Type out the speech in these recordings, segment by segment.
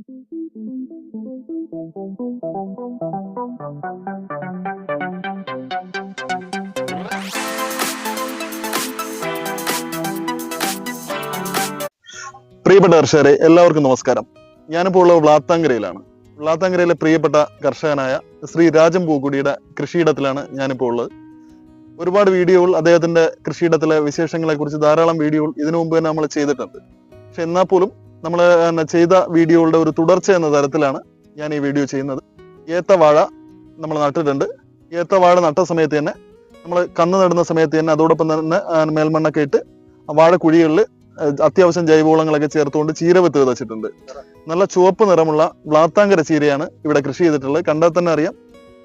പ്രിയപ്പെട്ട കർഷകരെ എല്ലാവർക്കും നമസ്കാരം. ഞാനിപ്പോൾ ഉള്ളത് വ്ളാത്താങ്കരയിലാണ്. വ്ളാത്താങ്കരയിലെ പ്രിയപ്പെട്ട കർഷകനായ ശ്രീ രാജൻ പൂക്കുടിയുടെ കൃഷിയിടത്തിലാണ് ഞാനിപ്പോൾ ഉള്ളത്. ഒരുപാട് വീഡിയോകൾ അദ്ദേഹത്തിന്റെ കൃഷിയിടത്തിലെ വിശേഷങ്ങളെ കുറിച്ച് ധാരാളം വീഡിയോകൾ ഇതിനു മുമ്പ് തന്നെ നമ്മൾ ചെയ്തിട്ടുണ്ട്. പക്ഷെ എന്നാൽ പോലും നമ്മൾ ചെയ്ത വീഡിയോകളുടെ ഒരു തുടർച്ച എന്ന തരത്തിലാണ് ഞാൻ ഈ വീഡിയോ ചെയ്യുന്നത്. ഏത്തവാഴ നമ്മൾ നട്ടിട്ടുണ്ട്. ഏത്തവാഴ നട്ട സമയത്ത് തന്നെ നമ്മൾ കന്ന് നടുന്ന സമയത്ത് തന്നെ അതോടൊപ്പം തന്നെ മേൽമണ്ണൊക്കെ ഇട്ട് വാഴക്കുഴികളിൽ അത്യാവശ്യം ജൈവവളങ്ങളൊക്കെ ചേർത്തുകൊണ്ട് ചീര വിത്ത് വിതച്ചിട്ടുണ്ട്. നല്ല ചുവപ്പ് നിറമുള്ള വ്ളാത്താങ്കര ചീരയാണ് ഇവിടെ കൃഷി ചെയ്തിട്ടുള്ളത്. കണ്ടാൽ തന്നെ അറിയാം.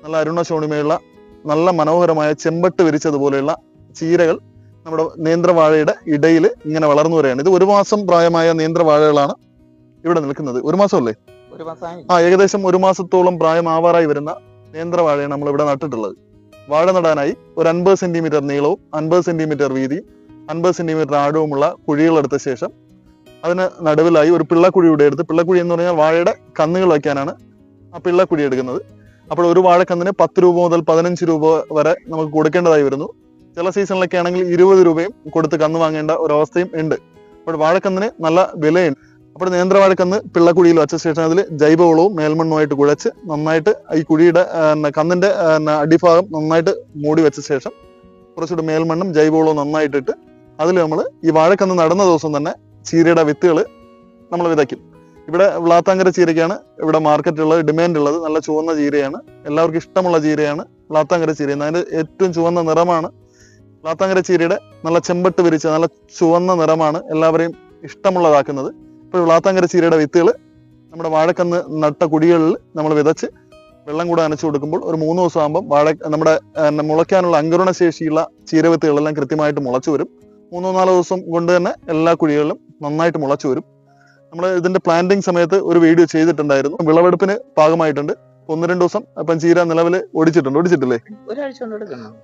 നല്ല അരുണ ശോണിമയുള്ള നല്ല മനോഹരമായ ചെമ്പട്ട് വിരിച്ചതുപോലെയുള്ള ചീരകൾ നമ്മുടെ നേന്ത്രവാഴയുടെ ഇടയിൽ ഇങ്ങനെ വളർന്നു വരികയാണ്. ഇത് ഒരു മാസം പ്രായമായ നേന്ത്രവാഴകളാണ് ഇവിടെ നിൽക്കുന്നത്. ഒരു മാസമല്ലേ? ആ ഏകദേശം ഒരു മാസത്തോളം പ്രായമാവാറായി വരുന്ന നേന്ത്രവാഴയാണ് നമ്മൾ ഇവിടെ നട്ടിട്ടുള്ളത്. വാഴ നടാനായി ഒരു അൻപത് സെന്റിമീറ്റർ നീളവും അൻപത് സെന്റിമീറ്റർ വീതി അൻപത് സെന്റിമീറ്റർ ആഴവുമുള്ള കുഴികളെടുത്ത ശേഷം അതിന് നടുവിലായി ഒരു പിള്ളക്കുഴിയുടെ എടുത്ത് പിള്ളക്കുഴി എന്ന് പറഞ്ഞാൽ വാഴയുടെ കന്നുകൾ വയ്ക്കാനാണ് ആ പിള്ളക്കുഴി എടുക്കുന്നത്. അപ്പോൾ ഒരു വാഴക്കന്നിന് പത്ത് രൂപ മുതൽ പതിനഞ്ച് രൂപ വരെ നമുക്ക് കൊടുക്കേണ്ടതായി വരുന്നു. ചില സീസണിലൊക്കെ ആണെങ്കിൽ ഇരുപത് രൂപയും കൊടുത്ത് കന്ന് വാങ്ങേണ്ട ഒരു അവസ്ഥയും ഉണ്ട്. അപ്പോൾ വാഴക്കന്നിന് നല്ല വിലയുണ്ട്. അപ്പോൾ നേന്ത്ര വാഴക്കന്ന് പിള്ളക്കുഴിയിൽ വെച്ച ശേഷം അതിൽ ജൈവവളവും മേൽമണ്ണുമായിട്ട് കുഴച്ച് നന്നായിട്ട് ഈ കുഴിയുടെ കന്നിന്റെ അടിഭാഗം നന്നായിട്ട് മൂടി വെച്ച ശേഷം കുറച്ചുകൂടി മേൽമണ്ണും ജൈവവളവും നന്നായിട്ടിട്ട് അതിൽ നമ്മൾ ഈ വാഴക്കന്ന് നടന്ന ദിവസം തന്നെ ചീരയുടെ വിത്തുകൾ നമ്മൾ വിതയ്ക്കും. ഇവിടെ വ്ളാത്താങ്കര ചീരയ്ക്കാണ് ഇവിടെ മാർക്കറ്റുള്ളത് ഡിമാൻഡ് ഉള്ളത് നല്ല ചുവന്ന ചീരയാണ്. എല്ലാവർക്കും ഇഷ്ടമുള്ള ചീരയാണ് വ്ളാത്താങ്കര ചീര. അതിന്റെ ഏറ്റവും ചുവന്ന നിറമാണ് വ്ളാത്താങ്കര ചീരയുടെ നല്ല ചെമ്പട്ട് വിരിച്ച നല്ല ചുവന്ന നിറമാണ് എല്ലാവരെയും ഇഷ്ടമുള്ളതാക്കുന്നത്. ഇപ്പോൾ വ്ളാത്താങ്കര ചീരയുടെ വിത്തുകൾ നമ്മുടെ വാഴക്കന്ന് നട്ട കുടികളിൽ നമ്മൾ വിതച്ച് വെള്ളം കൂടെ നനച്ചു കൊടുക്കുമ്പോൾ ഒരു മൂന്ന് ദിവസം ആകുമ്പോൾ വാഴ നമ്മുടെ മുളയ്ക്കാനുള്ള അങ്കുരണ ശേഷിയുള്ള ചീരവിത്തുകളെല്ലാം കൃത്യമായിട്ട് മുളച്ചു വരും. മൂന്നോ നാലോ ദിവസം കൊണ്ട് തന്നെ എല്ലാ കുഴികളിലും നന്നായിട്ട് മുളച്ചു വരും. നമ്മൾ ഇതിന്റെ പ്ലാന്റിംഗ് സമയത്ത് ഒരു വീഡിയോ ചെയ്തിട്ടുണ്ടായിരുന്നു. വിളവെടുപ്പിന് പാകമായിട്ടുണ്ട് ഒന്ന് രണ്ട് ദിവസം അപ്പം ചീര നിലവിൽ ഒടിച്ചിട്ടുണ്ട്. ഒടിച്ചിട്ടില്ലേ?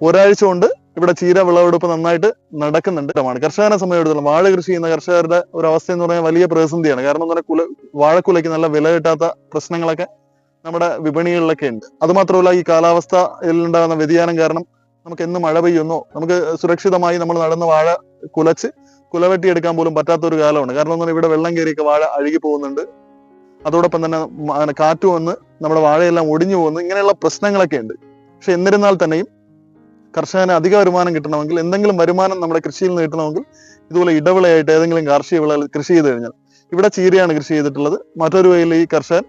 ഒരാഴ്ച കൊണ്ട് ഇവിടെ ചീര വിളവെടുപ്പ് നന്നായിട്ട് നടക്കുന്നുണ്ട് ഇതാണ് കർഷകനെ സംബന്ധിച്ചിടത്തോളം വാഴ കൃഷി ചെയ്യുന്ന കർഷകരുടെ ഒരു അവസ്ഥ എന്ന് പറഞ്ഞാൽ വലിയ പ്രതിസന്ധിയാണ്. കാരണം എന്ന് പറഞ്ഞാൽ കുല വാഴക്കുലയ്ക്ക് നല്ല വില കിട്ടാത്ത പ്രശ്നങ്ങളൊക്കെ നമ്മുടെ വിപണികളിലൊക്കെ ഉണ്ട്. അതുമാത്രമല്ല ഈ കാലാവസ്ഥയിൽ ഉണ്ടാകുന്ന വ്യതിയാനം കാരണം നമുക്ക് എന്ന് മഴ പെയ്യുന്നോ നമുക്ക് സുരക്ഷിതമായി നമ്മൾ നടന്ന വാഴ കുലച്ച് കുലവെട്ടി എടുക്കാൻ പോലും പറ്റാത്ത ഒരു കാലമാണ്. കാരണം എന്ന് പറഞ്ഞാൽ ഇവിടെ വെള്ളം കയറിയൊക്കെ വാഴ അഴുകി പോകുന്നുണ്ട്. അതോടൊപ്പം തന്നെ കാറ്റ് വന്ന് നമ്മുടെ വാഴയെല്ലാം ഒടിഞ്ഞു പോകുന്നു. ഇങ്ങനെയുള്ള പ്രശ്നങ്ങളൊക്കെ ഉണ്ട്. പക്ഷെ എന്നിരുന്നാൽ തന്നെയും കർഷകന് അധിക വരുമാനം കിട്ടണമെങ്കിൽ എന്തെങ്കിലും വരുമാനം നമ്മുടെ കൃഷിയിൽ നിന്ന് കിട്ടണമെങ്കിൽ ഇതുപോലെ ഇടവിളയായിട്ട് ഏതെങ്കിലും കാർഷിക വിളകൾ കൃഷി ചെയ്ത് കഴിഞ്ഞാൽ ഇവിടെ ചീരയാണ് കൃഷി ചെയ്തിട്ടുള്ളത്. മറ്റൊരു വയലിൽ ഈ കർഷകൻ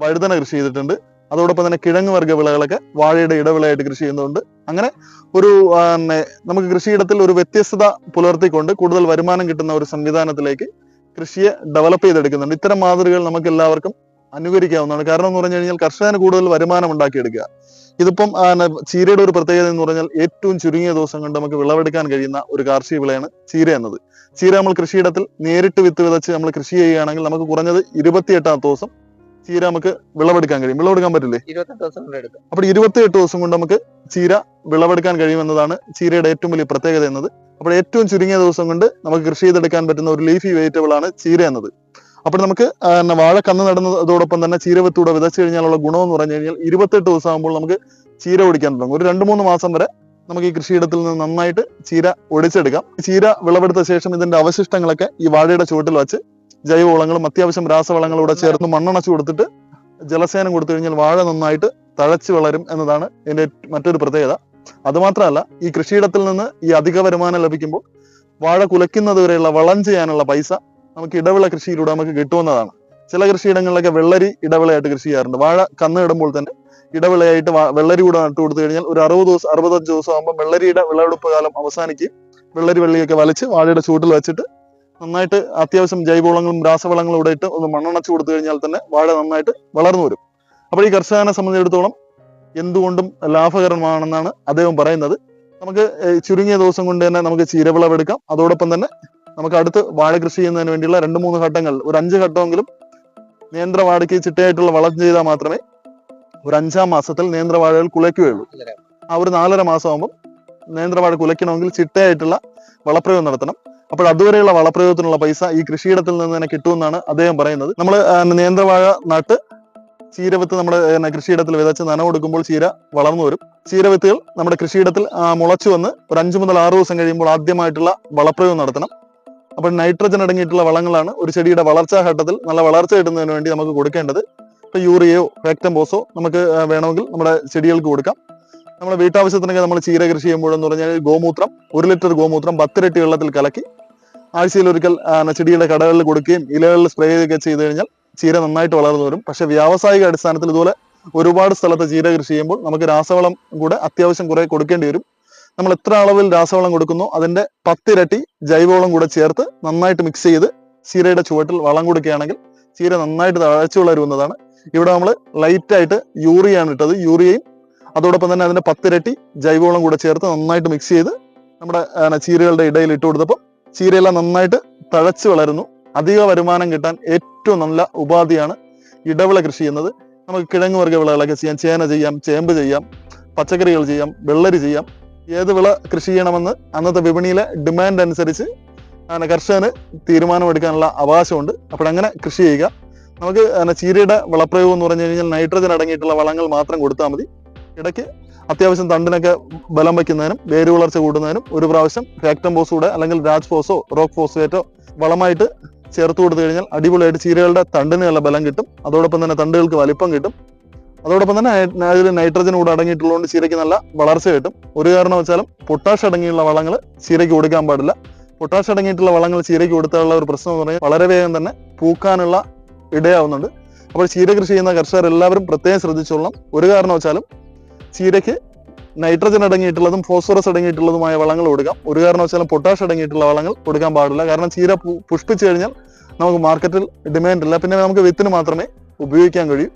വഴുതന കൃഷി ചെയ്തിട്ടുണ്ട്. അതോടൊപ്പം തന്നെ കിഴങ്ങ് വർഗ വിളകളൊക്കെ വാഴയുടെ ഇടവിളയായിട്ട് കൃഷി ചെയ്യുന്നുണ്ട്. അങ്ങനെ ഒരു നമുക്ക് കൃഷിയിടത്തിൽ ഒരു വ്യത്യസ്തത പുലർത്തിക്കൊണ്ട് കൂടുതൽ വരുമാനം കിട്ടുന്ന ഒരു സംവിധാനത്തിലേക്ക് കൃഷിയെ ഡെവലപ്പ് ചെയ്തെടുക്കുന്നുണ്ട്. ഇത്തരം മാതൃകകൾ നമുക്ക് എല്ലാവർക്കും അനുകരിക്കാവുന്നതാണ്. കാരണം എന്ന് പറഞ്ഞു കഴിഞ്ഞാൽ കർഷകന് കൂടുതൽ വരുമാനം ഉണ്ടാക്കിയെടുക്കുക. ഇതിപ്പം ചീരയുടെ ഒരു പ്രത്യേകത എന്ന് പറഞ്ഞാൽ ഏറ്റവും ചുരുങ്ങിയ ദിവസം കൊണ്ട് നമുക്ക് വിളവെടുക്കാൻ കഴിയുന്ന ഒരു കാർഷിക വിളയാണ് ചീര എന്നത്. ചീര നമ്മൾ കൃഷിയിടത്തിൽ നേരിട്ട് വിത്ത് വിതച്ച് നമ്മൾ കൃഷി ചെയ്യുകയാണെങ്കിൽ നമുക്ക് കുറഞ്ഞത് ഇരുപത്തിയെട്ടാം ദിവസം ചീര നമുക്ക് വിളവെടുക്കാൻ കഴിയും. വിളവെടുക്കാൻ പറ്റില്ലേ? ഇരുപത്തെട്ട് ഇരുപത്തി എട്ട് ദിവസം കൊണ്ട് നമുക്ക് ചീര വിളവെടുക്കാൻ കഴിയുമെന്നതാണ് ചീരയുടെ ഏറ്റവും വലിയ പ്രത്യേകത എന്നത്. അപ്പോൾ ഏറ്റവും ചുരുങ്ങിയ ദിവസം കൊണ്ട് നമുക്ക് കൃഷി ചെയ്തെടുക്കാൻ പറ്റുന്ന ഒരു ലീഫി വെജിറ്റബിൾ ആണ് ചീര എന്നത്. അപ്പോൾ നമുക്ക് വാഴ കന്ന് നടുന്നതോടൊപ്പം തന്നെ ചീര വിത്തൂടെ വിതച്ചു കഴിഞ്ഞാലുള്ള ഗുണം എന്ന് പറഞ്ഞു കഴിഞ്ഞാൽ ഇരുപത്തെട്ട് ദിവസം ആകുമ്പോൾ നമുക്ക് ചീര ഒടിക്കാൻ തുടങ്ങും. ഒരു രണ്ട് മൂന്ന് മാസം വരെ നമുക്ക് ഈ കൃഷിയിടത്തിൽ നിന്ന് നന്നായിട്ട് ചീര ഒടിച്ചെടുക്കാം ചീര വിളവെടുത്ത ശേഷം ഇതിന്റെ അവശിഷ്ടങ്ങളൊക്കെ ഈ വാഴയുടെ ചുവട്ടിൽ വെച്ച് ജൈവവളങ്ങളും അത്യാവശ്യം രാസവളങ്ങളും കൂടെ ചേർത്ത് മണ്ണണച്ചു കൊടുത്തിട്ട് ജലസേനം കൊടുത്തു കഴിഞ്ഞാൽ വാഴ നന്നായിട്ട് തഴച്ചു വളരും എന്നതാണ് ഇതിന്റെ മറ്റൊരു പ്രത്യേകത. അതുമാത്രമല്ല ഈ കൃഷിയിടത്തിൽ നിന്ന് ഈ അധിക വരുമാനം ലഭിക്കുമ്പോൾ വാഴ കുലയ്ക്കുന്നത് വരെയുള്ള വളം ചെയ്യാനുള്ള പൈസ നമുക്ക് ഇടവിള കൃഷിയിലൂടെ നമുക്ക് കിട്ടുന്നതാണ് ചില കൃഷിയിടങ്ങളിലൊക്കെ വെള്ളരി ഇടവിളയായിട്ട് കൃഷി ചെയ്യാറുണ്ട്. വാഴ കന്ന് ഇടുമ്പോൾ തന്നെ ഇടവിളയായിട്ട് വെള്ളരി കൂടെ നട്ടു കൊടുത്തു കഴിഞ്ഞാൽ ഒരു അറുപത് ദിവസം അറുപത്തഞ്ച് ദിവസം ആകുമ്പോൾ വെള്ളരിയുടെ വിളവെടുപ്പ് കാലം അവസാനിക്കുകയും വെള്ളരി വെള്ളിയൊക്കെ വലിച്ച് വാഴയുടെ ചൂട്ടിൽ വെച്ചിട്ട് നന്നായിട്ട് അത്യാവശ്യം ജൈവവളങ്ങളും രാസവളങ്ങളും ഇവിടെ ഇട്ട് ഒന്ന് മണ്ണണച്ചു കൊടുത്തു കഴിഞ്ഞാൽ തന്നെ വാഴ നന്നായിട്ട് വളർന്നു വരും. അപ്പോൾ ഈ കർഷകനെ സംബന്ധിച്ചിടത്തോളം എന്തുകൊണ്ടും ലാഭകരമാണെന്നാണ് അദ്ദേഹം പറയുന്നത്. നമുക്ക് ചുരുങ്ങിയ ദിവസം കൊണ്ട് തന്നെ നമുക്ക് ചീരവിളവെടുക്കാം അതോടൊപ്പം തന്നെ നമുക്ക് അടുത്ത് വാഴ കൃഷി ചെയ്യുന്നതിന് വേണ്ടിയുള്ള രണ്ട് മൂന്ന് ഘട്ടങ്ങൾ ഒരു അഞ്ച് ഘട്ടമെങ്കിലും നേന്ത്രവാഴയ്ക്ക് ചിട്ടയായിട്ടുള്ള വളം ചെയ്താൽ മാത്രമേ ഒരു അഞ്ചാം മാസത്തിൽ നേന്ത്രവാഴകൾ കുലയ്ക്കുകയുള്ളൂ. ആ ഒരു നാലര മാസം നേന്ത്രവാഴ കുലയ്ക്കണമെങ്കിൽ ചിട്ടയായിട്ടുള്ള വളപ്രയോഗം നടത്തണം. അപ്പോൾ അതുവരെയുള്ള വളപ്രയോഗത്തിനുള്ള പൈസ ഈ കൃഷിയിടത്തിൽ നിന്ന് തന്നെ കിട്ടുമെന്നാണ് അദ്ദേഹം പറയുന്നത്. നമ്മൾ നേന്ത്രവാഴ നട്ട് ചീരവിത്ത് നമ്മുടെ കൃഷിയിടത്തിൽ വിതച്ച് നന കൊടുക്കുമ്പോൾ ചീര വളർന്നു വരും. ചീരവിത്തുകൾ നമ്മുടെ കൃഷിയിടത്തിൽ മുളച്ചു വന്ന് ഒരു അഞ്ചു മുതൽ ആറ് ദിവസം കഴിയുമ്പോൾ ആദ്യമായിട്ടുള്ള വളപ്രയോഗം നടത്തണം. അപ്പോൾ നൈട്രജൻ അടങ്ങിയിട്ടുള്ള വളങ്ങളാണ് ഒരു ചെടിയുടെ വളർച്ചാ ഘട്ടത്തിൽ നല്ല വളർച്ച കിട്ടുന്നതിന് വേണ്ടി നമുക്ക് കൊടുക്കേണ്ടത്. ഇപ്പൊ യൂറിയയോ ഫാക്ടംബോസോ നമുക്ക് വേണമെങ്കിൽ നമ്മുടെ ചെടികൾക്ക് കൊടുക്കാം. നമ്മുടെ വീട്ടാവശ്യത്തിനൊക്കെ നമ്മൾ ചീര കൃഷി ചെയ്യുമ്പോഴെന്ന് പറഞ്ഞാൽ ഗോമൂത്രം ഒരു ലിറ്റർ ഗോമൂത്രം പത്തിരട്ടി വെള്ളത്തിൽ കലക്കി ആഴ്ചയിൽ ഒരിക്കൽ ചെടിയുടെ കടകളിൽ കൊടുക്കുകയും ഇലകളിൽ സ്പ്രേ ചെയ്യുകയൊക്കെ ചെയ്ത് കഴിഞ്ഞാൽ ചീര നന്നായിട്ട് വളർന്നു വരും. പക്ഷെ വ്യാവസായിക അടിസ്ഥാനത്തിൽ ഇതുപോലെ ഒരുപാട് സ്ഥലത്ത് ചീര കൃഷി ചെയ്യുമ്പോൾ നമുക്ക് രാസവളം കൂടെ അത്യാവശ്യം കുറെ കൊടുക്കേണ്ടി വരും. നമ്മൾ എത്ര അളവിൽ രാസവളം കൊടുക്കുന്നു അതിന്റെ പത്തിരട്ടി ജൈവവളം കൂടെ ചേർത്ത് നന്നായിട്ട് മിക്സ് ചെയ്ത് ചീരയുടെ ചുവട്ടിൽ വളം കൊടുക്കുകയാണെങ്കിൽ ചീര നന്നായിട്ട് തഴച്ചു വളരുന്നതാണ് ഇവിടെ നമ്മൾ ലൈറ്റായിട്ട് യൂറിയാണ് ഇട്ടത്. യൂറിയയും അതോടൊപ്പം തന്നെ അതിന്റെ പത്തിരട്ടി ജൈവവളം കൂടെ ചേർത്ത് നന്നായിട്ട് മിക്സ് ചെയ്ത് നമ്മുടെ ചീരകളുടെ ഇടയിൽ ഇട്ട് കൊടുത്തപ്പോൾ ചീരയെല്ലാം നന്നായിട്ട് തഴച്ചു വളരുന്നു. അധിക വരുമാനം കിട്ടാൻ ഏറ്റവും നല്ല ഉപാധിയാണ് ഇടവിള കൃഷി എന്നത്. നമുക്ക് കിഴങ്ങ് വർഗ വിളകളൊക്കെ ചെയ്യാം ചേന ചെയ്യാം ചേമ്പ് ചെയ്യാം പച്ചക്കറികൾ ചെയ്യാം വെള്ളരി ചെയ്യാം. ഏത് വിള കൃഷി ചെയ്യണമെന്ന് അന്നത്തെ വിപണിയിലെ ഡിമാൻഡ് അനുസരിച്ച് അങ്ങനെ കർഷകന് തീരുമാനമെടുക്കാനുള്ള അവകാശമുണ്ട്. അപ്പോഴങ്ങനെ കൃഷി ചെയ്യുക. നമുക്ക് അങ്ങനെ ചീരയുടെ വളപ്രയോഗം എന്ന് പറഞ്ഞു കഴിഞ്ഞാൽ നൈട്രജൻ അടങ്ങിയിട്ടുള്ള വളങ്ങൾ മാത്രം കൊടുത്താൽ മതി. ഇടയ്ക്ക് അത്യാവശ്യം തണ്ടിനൊക്കെ ബലം വയ്ക്കുന്നതിനും വേര് വളർച്ച കൂടുന്നതിനും ഒരു പ്രാവശ്യം ഫാക്ടംബോസ് കൂടെ അല്ലെങ്കിൽ രാജ് ഫോസോ റോക്ക് ഫോസ്ഫേറ്റോ വളമായിട്ട് ചേർത്ത് കൊടുത്തു കഴിഞ്ഞാൽ അടിപൊളിയായിട്ട് ചീരകളുടെ തണ്ടിനുള്ള ബലം കിട്ടും. അതോടൊപ്പം തന്നെ തണ്ടുകൾക്ക് വലിപ്പം കിട്ടും. അതോടൊപ്പം തന്നെ അതിൽ നൈട്രജൻ കൂടെ അടങ്ങിയിട്ടുള്ളതുകൊണ്ട് ചീരയ്ക്ക് നല്ല വളർച്ച കിട്ടും. ഒരു കാരണം വെച്ചാലും പൊട്ടാഷ് അടങ്ങിയുള്ള വളങ്ങൾ ചീരയ്ക്ക് കൊടുക്കാൻ പാടില്ല. പൊട്ടാഷ് അടങ്ങിയിട്ടുള്ള വളങ്ങൾ ചീരയ്ക്ക് കൊടുത്താലുള്ള ഒരു പ്രശ്നം എന്ന് പറഞ്ഞാൽ വളരെ വേഗം തന്നെ പൂക്കാനുള്ള ഇടയാവുന്നുണ്ട്. അപ്പോൾ ചീര കൃഷി ചെയ്യുന്ന കർഷകർ എല്ലാവരും പ്രത്യേകം ശ്രദ്ധിച്ചോളണം. ഒരു കാരണവശാലും ചീരയ്ക്ക് നൈട്രജൻ അടങ്ങിയിട്ടുള്ളതും ഫോസ്ഫറസ് അടങ്ങിയിട്ടുള്ളതുമായ വളങ്ങൾ കൊടുക്കാം. ഒരു കാരണവശാലും പൊട്ടാഷ് അടങ്ങിയിട്ടുള്ള വളങ്ങൾ കൊടുക്കാൻ പാടില്ല. കാരണം ചീര പുഷ്പിച്ചു കഴിഞ്ഞാൽ നമുക്ക് മാർക്കറ്റിൽ ഡിമാൻഡ് ഇല്ല. പിന്നെ നമുക്ക് വിത്തിന് മാത്രമേ ഉപയോഗിക്കാൻ കഴിയൂ.